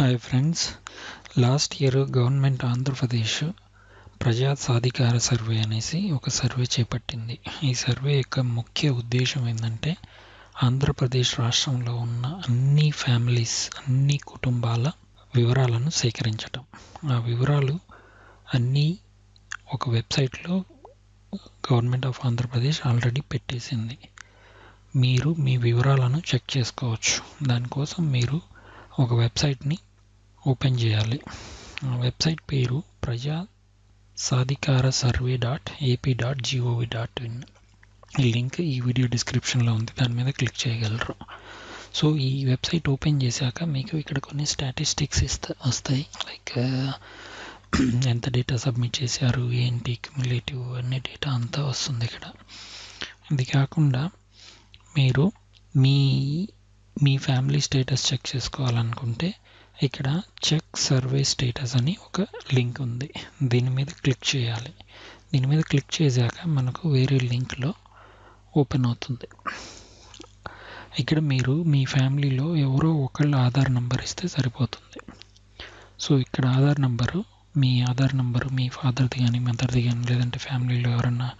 Hi friends last year government Andhra Pradesh ప్రజా సాధికార survey అనేసి ఒక సర్వే చేపట్టింది. ఈ సర్వే యొక్క ముఖ్య ఉద్దేశం ఏంటంటే ఆంధ్రప్రదేశ్ రాష్ట్రంలో ఉన్న అన్ని ఫ్యామిలీస్ అన్ని కుటుంబాల వివరాలను సేకరించటం. ఆ వివరాలు అన్నీ ఒక వెబ్సైట్లో గవర్నమెంట్ ఆఫ్ ఆంధ్రప్రదేశ్ ఆల్రెడీ పెట్టేసింది. మీరు మీ వివరాలను చెక్ చేసుకోవచ్చు. దానికోసం మీరు ఒక వెబ్సైట్ని ఓపెన్ చేయాలి. ఆ వెబ్సైట్ పేరు Praja Sadhikara survey dot AP dot GOV dot in. ఈ లింక్ ఈ వీడియో డిస్క్రిప్షన్లో ఉంది. దాని మీద క్లిక్ చేయగలరు. సో ఈ వెబ్సైట్ ఓపెన్ చేశాక మీకు ఇక్కడ కొన్ని స్టాటిస్టిక్స్ ఇస్తా వస్తాయి. లైక్ ఎంత డేటా సబ్మిట్ చేశారు ఏంటి క్యుములేటివ్ అన్ని డేటా అంతా వస్తుంది ఇక్కడ. ఇది కాకుండా మీరు మీ మీ ఫ్యామిలీ స్టేటస్ చెక్ చేసుకోవాలనుకుంటే ఇక్కడ చెక్ సర్వే స్టేటస్ అని ఒక లింక్ ఉంది. దీని మీద క్లిక్ చేయాలి. దీని మీద క్లిక్ చేశాక మనకు వేరే లింక్లో ఓపెన్ అవుతుంది. ఇక్కడ మీరు మీ ఫ్యామిలీలో ఎవరో ఒకళ్ళ ఆధార్ నెంబర్ ఇస్తే సరిపోతుంది. సో ఇక్కడ ఆధార్ నెంబరు మీ ఆధార్ నెంబరు మీ ఫాదర్ది కానీ మదర్ది కానీ లేదంటే ఫ్యామిలీలో ఎవరన్నా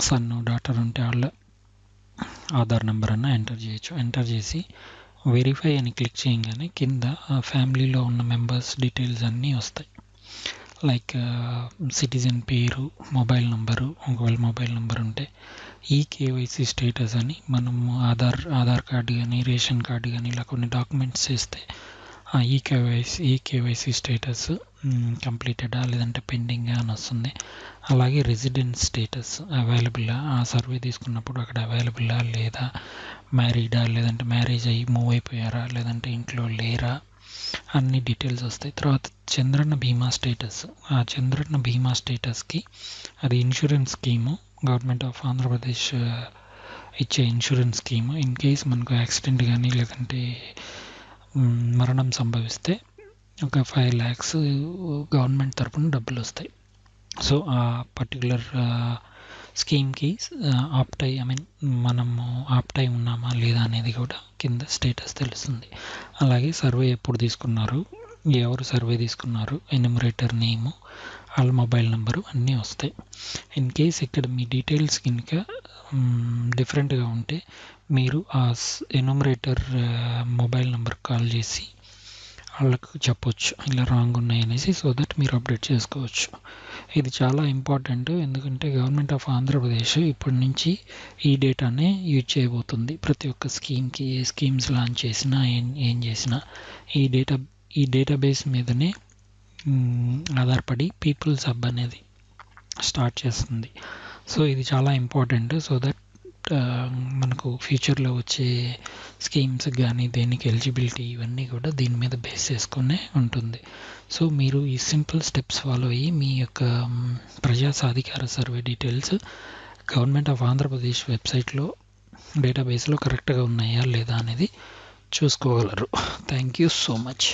సన్ డాటర్ ఉంటే వాళ్ళ ఆధార్ నెంబర్ అన్న ఎంటర్ చేయొచ్చు. ఎంటర్ చేసి వెరిఫై అని క్లిక్ చేయగానే కింద ఫ్యామిలీలో ఉన్న మెంబర్స్ డీటెయిల్స్ అన్నీ వస్తాయి. లైక్ సిటిజన్ పేరు మొబైల్ నంబరు ఒకవేళ మొబైల్ నెంబర్ ఉంటే ఈ కేవైసీ స్టేటస్ అని మనము ఆధార్ ఆధార్ కార్డు కానీ రేషన్ కార్డు కానీ ఇలా కొన్ని డాక్యుమెంట్స్ చేస్తే ఈకేవైసీ ఈ ఈ కేవైసీ స్టేటస్ కంప్లీటెడా లేదంటే పెండింగా అని వస్తుంది. అలాగే రెసిడెన్స్ స్టేటస్ అవైలబుల్లా ఆ. సర్వే తీసుకున్నప్పుడు అక్కడ అవైలబుల్లా లేదా? మ్యారీడా లేదంటే మ్యారేజ్ అయ్యి మూవ్ అయిపోయారా? లేదంటే ఇంట్లో లేరా? అన్ని డీటెయిల్స్ వస్తాయి. తర్వాత చంద్రన్న బీమా స్టేటస్ ఆ చంద్రన్న బీమా స్టేటస్కి అది insurance scheme government of Andhra Pradesh ఇచ్చే ఇన్సూరెన్స్ స్కీమ్ ఇన్ కేస్ మనకు యాక్సిడెంట్ కానీ లేదంటే మరణం సంభవిస్తే ఒక ఫైవ్ ల్యాక్స్ గవర్నమెంట్ తరఫున డబ్బులు వస్తాయి. సో ఆ పర్టికులర్ స్కీమ్కి ఆప్టై ఐ మీన్ మనము ఆప్టై ఉన్నామా లేదా అనేది కూడా కింద స్టేటస్ తెలుస్తుంది. అలాగే సర్వే ఎప్పుడు తీసుకున్నారు? ఎవరు సర్వే తీసుకున్నారు? ఎన్యూమరేటర్ నేము వాళ్ళ మొబైల్ నెంబరు అన్నీ వస్తాయి. ఇన్ కేస్ ఇక్కడ మీ డీటెయిల్స్ కనుక డిఫరెంట్గా ఉంటే మీరు ఆ ఎన్యూమరేటర్ మొబైల్ నెంబర్ కాల్ చేసి వాళ్ళకు చెప్పొచ్చు. ఇలా రాంగ్ ఉన్నాయి అనేసి సో దట్ మీరు అప్డేట్ చేసుకోవచ్చు. ఇది చాలా ఇంపార్టెంట్ ఎందుకంటే గవర్నమెంట్ ఆఫ్ ఆంధ్రప్రదేశ్ ఇప్పటి నుంచి ఈ డేటానే యూజ్ చేయబోతుంది. ప్రతి ఒక్క స్కీమ్కి ఏ స్కీమ్స్ లాంచ్ చేసినా ఏం ఏం చేసినా ఈ డేటా ఈ డేటాబేస్ మీదనే ఆధారపడి పీపుల్స్ హబ్ అనేది స్టార్ట్ చేస్తుంది. సో ఇది చాలా ఇంపార్టెంట్ సో దట్ మనకు ఫ్యూచర్లో వచ్చే స్కీమ్స్ కానీ దేనికి ఎలిజిబిలిటీ ఇవన్నీ కూడా దీని మీద బేస్ చేసుకునే ఉంటుంది. సో మీరు ఈ సింపుల్ స్టెప్స్ ఫాలో అయ్యి మీ యొక్క ప్రజా సాధికార survey details government of Andhra Pradesh వెబ్సైట్లో డేటాబేస్లో కరెక్ట్గా ఉన్నాయా లేదా అనేది చూసుకోగలరు. Thank you so much